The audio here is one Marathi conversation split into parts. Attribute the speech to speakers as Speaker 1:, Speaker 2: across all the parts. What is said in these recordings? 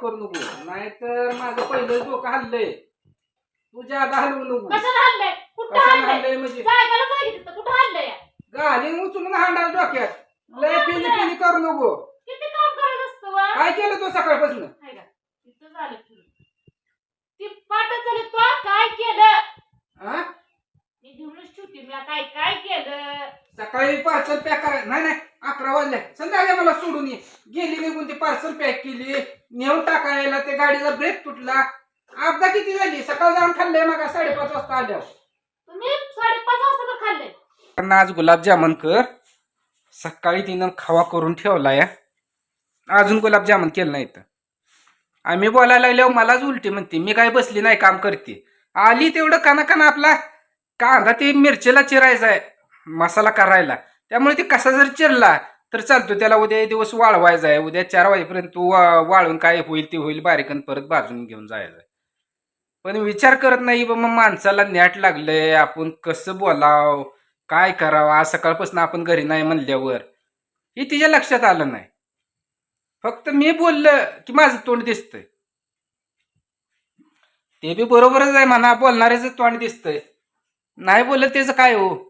Speaker 1: करू नको. नाहीतर माझं पहिलं डोकं हल्लंय तू जादा हलवू नको.
Speaker 2: कशाला हल्लंय कुठं
Speaker 1: कशाला
Speaker 2: हल्लंय
Speaker 1: हल्लंय म्हणजे?
Speaker 2: सांगितलं कुठं हल्लंय
Speaker 1: गाली उचलून हांडा डोक्यात. लय पिली पिली करू नको.
Speaker 2: किती काम करत असतो वा?
Speaker 1: काय केलं तू सकाळपासून?
Speaker 2: हाय का? तिथं झालं फिरून. ती पाठच झाली. तो काय केलं?
Speaker 1: हा
Speaker 2: मी घेऊनच ठेवते. मी काय काय केलं?
Speaker 1: सकाळी पार्सल पॅक करा नाही नाही. अकरा वाजले. संध्याकाळी मला सोडून ये. गेली निघून ती पार्सल पॅक केली. नेऊन टाकायला ते गाडीचा ब्रेक तुटला. अपघात किती झाली? सकाळ जाऊन खाल्लंय मग. साडेपाच वाजता आल्यावर.
Speaker 2: तुम्ही साडेपाच वाजता तर
Speaker 1: त्यांना आज गुलाबजामुन कर. सकाळी तिनं खवा करून ठेवला या अजून गुलाबजामुन केलं नाही तर आम्ही बोलायला लागल्यावर मलाच उलटी म्हणते मी काय बसली नाही काम करते. आली तेवढं काना काना आपला. कांदा ते मिरचीला चिरायचा आहे. मसाला करायला. त्यामुळे ते कसा जर चिरला तर चालतो त्याला उद्या दिवस वाळवायचा आहे. उद्या चार वाजेपर्यंत वा- वाळून काय होईल ते होईल बारीकन परत भाजून घेऊन जायचं आहे. पण विचार करत नाही बाबा माणसाला नॅट लागलंय. आपण कसं बोलाव? काय करावं? आज सकाळपासून आपण घरी नाही म्हणल्यावर. हे तिच्या लक्षात आलं नाही. फक्त मी बोललं की माझं तोंड दिसतंय. ते बी बरोबरच आहे म्हणा. बोलणाऱ्याच तोंड दिसतंय. नाही बोललं त्याचं काय हो?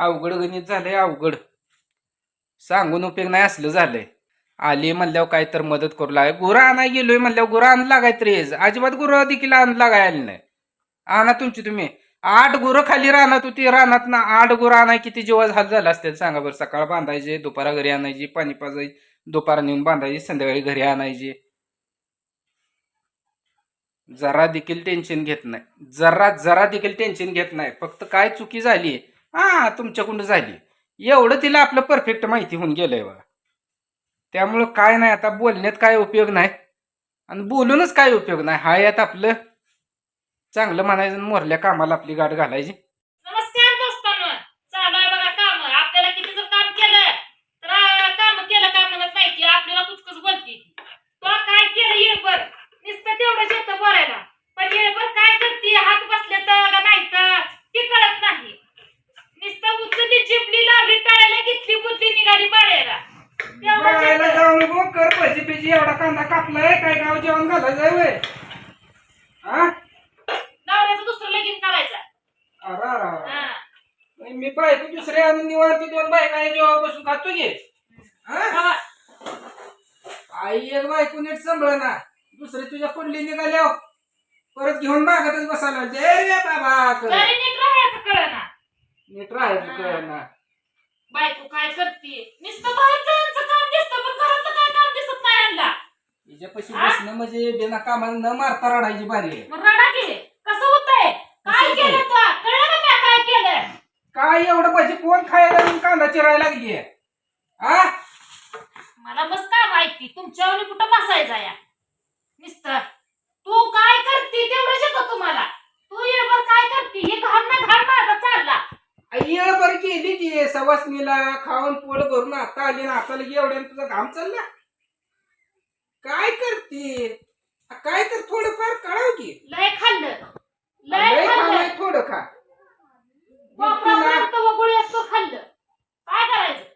Speaker 1: अवघड गणित झालंय अवघड. सांगून उपयोग नाही असलं झालंय. आली म्हणल्यावर काय तर मदत करू लागाय गुरा आणाय गेलोय म्हणल्यावर गुरा आणला काय तरी अजिबात गुरं देखील आणला लागाय आली नाही. आणा तुमची तुम्ही. आठ गुरं खाली राहणार होती. रानात ना आठ गुरं आणाय किती जेव्हा हाल झाला असतील सांगा बरं. सकाळ बांधायचे दुपारा घरी आणायची पाणी पाजायची दुपारा नेऊन बांधायची संध्याकाळी घरी आणायची. जरा देखील टेन्शन घेत नाही. जरा जरा देखील टेन्शन घेत नाही. फक्त काय चुकी झाली हा तुमच्याकडून झाली. एवढं तिला आपलं परफेक्ट माहिती होऊन गेलंय बघा त्यामुळं काय नाही आता बोलण्यात काय उपयोग नाही. आणि बोलूनच काय उपयोग नाही. हा यात आपलं. चांगलं म्हणायचं मोरल्या कामाला आपली गाठ घालायची.
Speaker 2: नमस्कार दोस्तांनो. चालू आहे बघा काम. आपल्याला किती जर काम केलं तर काम केलं काय म्हणत नाही ती. आपल्याला कुचकुच बोलते तो. काय केलं येळभर नुसतं तेवढं येतं बोलायला पण येळभर काय करते हात बसले तर का नाही तर ती कळत नाही नुसतं उचलली जिबली लावली टाळायला घेतली बुद्धी निघाली बाळायला तेवढंच
Speaker 1: बघायला
Speaker 2: येतं.
Speaker 1: जाऊन गो कर पैसे पिजी एवढा कांदा कापलाय काय गाव जेवण घालायचंय वय हा
Speaker 2: नवऱ्याचं दुसरं लगीन करायचं
Speaker 1: अरे अरे अरे.
Speaker 2: हा.
Speaker 1: मी बायको दुसरे आणून निवांत दोन बायका जेव्हा बसून खातो घे हा?
Speaker 2: हा.
Speaker 1: आई एक बायको नीट सांभाळ ना दुसरे तुझ्या कुंडली निघाल्यावर परत घेऊन मागतच बसायला जय रे बाबा कर.
Speaker 2: नीट राहायचं कळना
Speaker 1: नीट राहायचं कळ ना
Speaker 2: बायको काय करते नुसतं बाहेरचं काम दिसतं पण घरातलं काय काम दिसत नाही यांना
Speaker 1: हिच्यापाशी बसणं म्हणजे बिना कामाला न मारता रडायची बारी आहे.
Speaker 2: मग रडा की. कसं होतंय? काय
Speaker 1: कसं
Speaker 2: केलं तू कळलं काय केलं?
Speaker 1: काय एवढं पाहिजे कोण खायला कांदा चिरायला लागली आ?
Speaker 2: मला बस काय माहिती तुमच्यावर कुठं बसायचा या? नुसतं तू काय करते तेवढं शिकव तुम्हाला. तू येळभर काय करते? हे घाम ना घाम माझा चालला.
Speaker 1: येळ बरं केली की सवासनीला खाऊन पोळ भरून आता आली ना. आता लगे एवढ्या तुझा घाम चालला? काय करते? काय तर थोडंफार कळाव की
Speaker 2: लय खाल्लं. लय खाल्लं.
Speaker 1: थोडं खा.
Speaker 2: कोपरा
Speaker 1: तुला-
Speaker 2: पर्यंत वगुळी असतो खाल्लं. काय करायचं?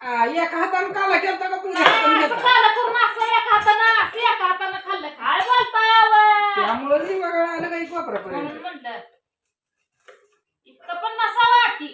Speaker 1: आ, एका हातानं काला केलता का तुझ्या
Speaker 2: काय
Speaker 1: हातानं
Speaker 2: असं
Speaker 1: घेतला?
Speaker 2: खाल्लं करून असं एका हातानं असं एका हातानं खाल्लं काय बोलताय आवं?
Speaker 1: त्यामुळं नाही बघा आलं काही
Speaker 2: म्हणून
Speaker 1: कोपऱ्यापर्यंत
Speaker 2: म्हणलं इतकं पण नसावं आठी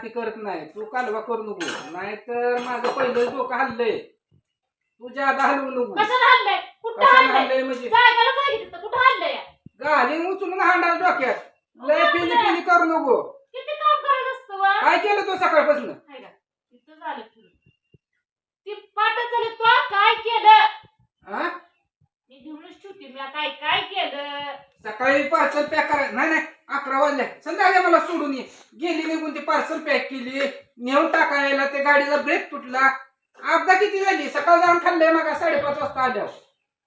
Speaker 1: आती करत नाही. तू कालवा करू नको. नाहीतर माझं पहिलं डोकं हल्लंय तू जादा हलवू नको.
Speaker 2: कशाला हल्लंय कुठं
Speaker 1: कशाला
Speaker 2: हल्लंय
Speaker 1: हल्लंय म्हणजे?
Speaker 2: सांगितलं कुठं हल्लंय
Speaker 1: गाली उचलून हांडा डोक्यात. लय पिली पिली करू नको.
Speaker 2: किती काम करत असतो वा?
Speaker 1: काय केलं तू सकाळपासून?
Speaker 2: हाय का? तिथं झालं फिरून. ती पाठच झाली. तो काय केलं?
Speaker 1: हा
Speaker 2: मी घेऊनच ठेवते. मी काय काय केलं?
Speaker 1: सकाळी पार्सल पॅक करा नाही नाही. अकरा वाजले. संध्याकाळी मला सोडून ये. गेली निघून ती पार्सल पॅक केली. नेऊन टाकायला ते गाडीचा ब्रेक तुटला. अपघात किती झाली? सकाळ जाऊन खाल्लंय मग साडेपाच वाजता आल्यावर.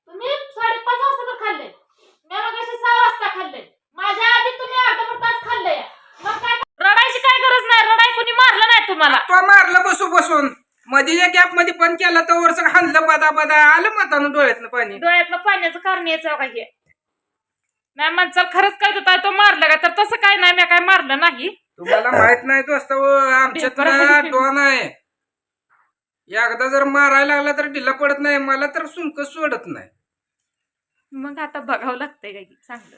Speaker 2: तुम्ही साडेपाच वाजता तर खाल्लंय. मी मगाशी सहा वाजता खाल्लंय. माझ्या आधी तुम्ही अर्धा तास खाल्लंय. मग काय रडायची काय गरज नाही. रडाय कोणी मारलं नाही तुम्हाला.
Speaker 1: तो मारलं बसू बसून. मध्ये गॅपमध्ये पण केला तर वर सगळं हाणलं बदा बदा आलं मतानं डोळ्यातनं पाणी.
Speaker 2: डोळ्यातलं पाण्याचं कारण याचं का हे. नाही माणसाला खरंच काय होतं तो मारलं का? तर तसं काय नाही मी काय मारलं नाही.
Speaker 1: तुम्हाला माहीत नाही दोस्त आमच्यातला डोन आहे. एकदा जर मारायला लागला तर ढिला पडत नाही मला तर सुंक सोडत नाही.
Speaker 2: मग आता बघावं लागतंय काय की चांगलं.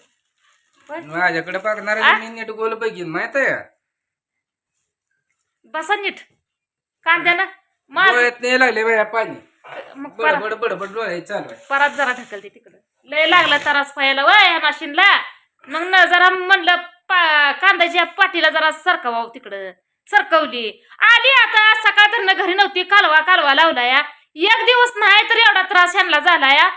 Speaker 2: पण
Speaker 1: माझ्याकडे बघणार
Speaker 2: आ?
Speaker 1: मी नीट गोल बघीन माहीत आहे?
Speaker 2: बसा नीट. कांद्यानं. माझ
Speaker 1: डोळ्यात नाही लागले बाया पाणी.
Speaker 2: मग परत
Speaker 1: बडबड बडबड डोळे चालू आहे.
Speaker 2: परत जरा ढकलते तिकडं. लय लागला तरास पायाला वय ह्या मशीनला मग न जरा म्हणलं पा कांद्याच्या पाठीला जरा सरकवाव तिकडं. सरकवली. आली आता सकाळ धरणं घरी नव्हती कालवा कालवा लावला या एक दिवस नाही तर एवढा त्रास ह्यांना झाला या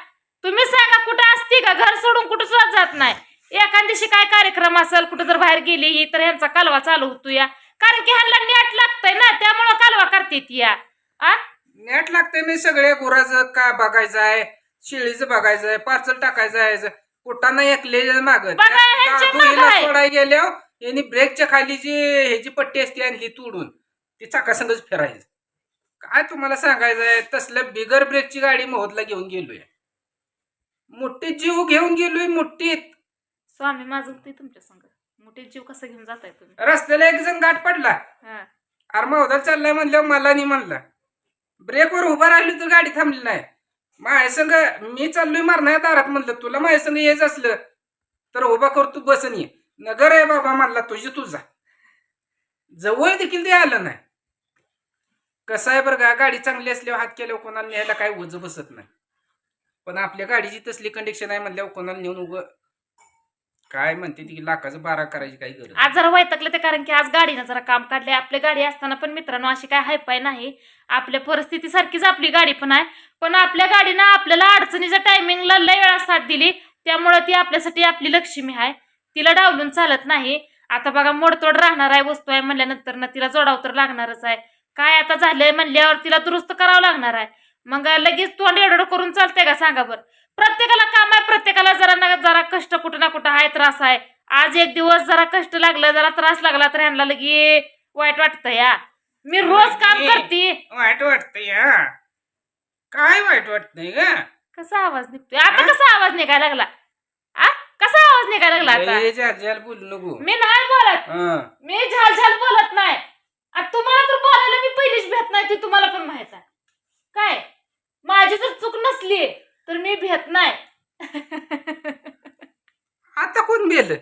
Speaker 2: तुम्ही सांगा कुठं असती का? घर सोडून कुठं सुद्धा जात नाही. एखाद दिवशी काय कार्यक्रम असेल कुठं जर बाहेर गेली ही तर ह्यांचा कालवा चालू होतो या कारण की ह्यांना नेट लागतंय ना त्यामुळं कालवा करते ती या. आ?
Speaker 1: नेट लागतंय मी सगळ्या गुराचं का बघायचं आहे शेळीचं बघायचं आहे पार्सल टाकायचं आहे कुठाना एकले माग.
Speaker 2: बघा, ह्यांच्या मागं आहे.
Speaker 1: सोडाय गेल्यावर यांनी ब्रेकच्या खाली जी ह्याची पट्टी असते आणली तोडून ती चाकासंगच फिरायचं. काय तुम्हाला सांगायचं आहे? तसलं बिगर ब्रेकची गाडी मोहदला घेऊन गेलोय. मोठी जीव घेऊन गेलोय मोठीत.
Speaker 2: स्वामी माझं होते तुमच्या संग. मोठे जीव कसं घेऊन जाताय तुम्ही?
Speaker 1: रस्त्याला एक जण गाठ पडला.
Speaker 2: हा.
Speaker 1: अरे मोहदल चाललाय म्हणल्यावर मला नाही म्हणला. ब्रेकवर उभा राहिली तर गाडी थांबली नाही. माझ्यासंग मी चाललोय मारणार दारात म्हणलं तुला माझ्यासंग यायचं असलं तर उभा कर तू बसन ये. नगर आहे बाबा म्हणला तुझी तुझा जवळ देखील ते आलं नाही. कसं आहे बरं का गाडी चांगली असल्यावर हात केल्यावर कोणाला न्यायला काय वज बसत नाही. पण आपल्या गाडीची तसली कंडिशन आहे म्हणल्यावर कोणाला नेऊन उभं काय म्हणते ती लाखाचं बारा करायची काही गरज
Speaker 2: आज जरा वैतकलं ते कारण की आज गाडीनं जरा काम काढले. आपल्या गाडी असताना पण मित्रांनो अशी काय हायपाय नाही. आपल्या परिस्थितीसारखीच आपली गाडी पण आहे. पण आपल्या गाडीनं आपल्याला अडचणीच्या टायमिंगला लय वेळा साथ दिली. त्यामुळे ती आपल्यासाठी आपली लक्ष्मी आहे. तिला डावलून चालत नाही. आता बघा मोडतोड राहणार आहे वस्तू आहे म्हणल्यानंतर ना तिला जोडाव तर लागणारच आहे. काय आता झालंय म्हणल्यावर तिला दुरुस्त करावं लागणार आहे. मग लगेच तोंड एवढं करून चालतंय का? सांगा बरं. प्रत्येकाला काम आहे प्रत्येकाला जरा ना जरा कष्ट कुठं ना कुठं आहे त्रास आहे. आज एक दिवस जरा कष्ट लागलं जरा त्रास लागला तर ह्यांना लगे वाईट वाटतं या. मी रोज काम करते.
Speaker 1: वाईट वाटतंय हा काय वाईट वाटतंय का
Speaker 2: कसा आवाज निघतोय? आता? कसा आवाज निघायला लागला? आ? कसा आवाज निघायला लागला आता?
Speaker 1: झाल बोलू नको.
Speaker 2: मी नाही बोलत. मी झाल झाल बोलत नाही. आता तुम्हाला तर बोलायला मी पहिलीच भेट नाही ती तुम्हाला पण माहीत आहे. काय? माझी जर चूक नसली. मी भेट नाही.
Speaker 1: आता कोण बेल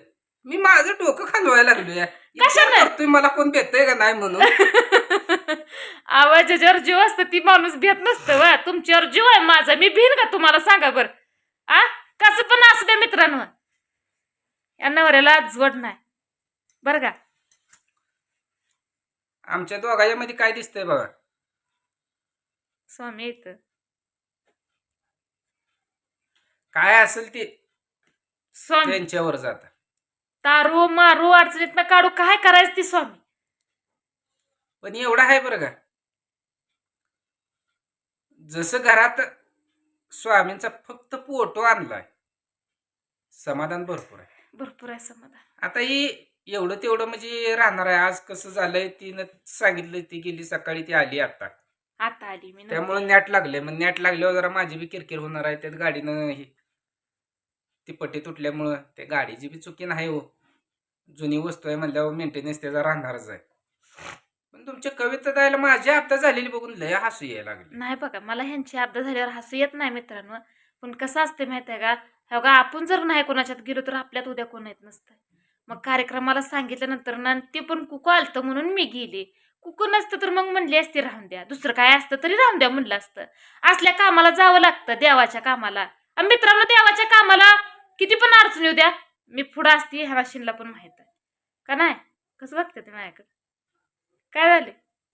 Speaker 1: मी माझं डोकं खांदवायला लागलोय.
Speaker 2: कशानं?
Speaker 1: विचार करतोय मला कोण भेटतय का नाही म्हणून?
Speaker 2: आवाज ज्याच्यावर जीव असतं ती माणूस भेट नसतं वा. तुमच्यावर जीव आहे माझा. मी भिन का तुम्हाला? सांगा बर. आ? कसं पण असू द्या मित्रांनो. या नवऱ्याला जोड नाही. बरं का?
Speaker 1: आमच्या दोघांच्या मध्ये काय दिसतंय बघा?
Speaker 2: स्वामी येत
Speaker 1: काय असेल ते?
Speaker 2: स्वामी.
Speaker 1: त्यांच्यावर जात.
Speaker 2: तारू मारू अडचणीतनं काढू काय करायचं ती स्वामी?
Speaker 1: पण एवढं आहे बरं का. जसं घरात स्वामींचा फक्त फोटो आणलाय समाधान भरपूर आहे.
Speaker 2: भरपूर आहे समाधान.
Speaker 1: आता ही एवढं तेवढं म्हणजे राहणार आहे. आज कसं झालंय तिनं सांगितलं ती गेली सकाळी ती आली आता.
Speaker 2: आता आली मी
Speaker 1: त्यामुळे. नॅट लागले मग नॅट लागल्यावर जरा माझी बी किरकिर होणार आहे. त्यात गाडीनं हे ती पट्टी तुटल्यामुळं ते गाडीची बी चुकी नाही हो. जुनी वस्तू आहे म्हणल्यावर मेंटेनन्स त्याचा राहणारच आहे. पण तुमच्या कविता द्यायला माझी आपदा झालेली बघून लय हसू यायला लागले.
Speaker 2: नाही बघा मला ह्यांची आपदा झाल्यावर हसू येत नाही मित्रांनो. पण कसं असते माहिती आहे का? हो का आपण जर नाही कोणाच्यात गेलो तर आपल्यात उद्या कोण येत नसतं. मग कार्यक्रमाला सांगितल्यानंतर ना ते पण कुकू आलतं म्हणून मी गेले. कुकू नसतं तर मग म्हणली असते राहून द्या. दुसरं काय असतं तरी राहून द्या म्हणलं असतं. असल्या कामाला जावं लागतं देवाच्या कामाला. आणि मित्रांनो देवाच्या कामाला किती पण अडचणी येऊ द्या मी पुढं असते ह्या शिनला पण माहीत आहे. का नाही? कसं बघते ते माझ्याकडे? काय झाले?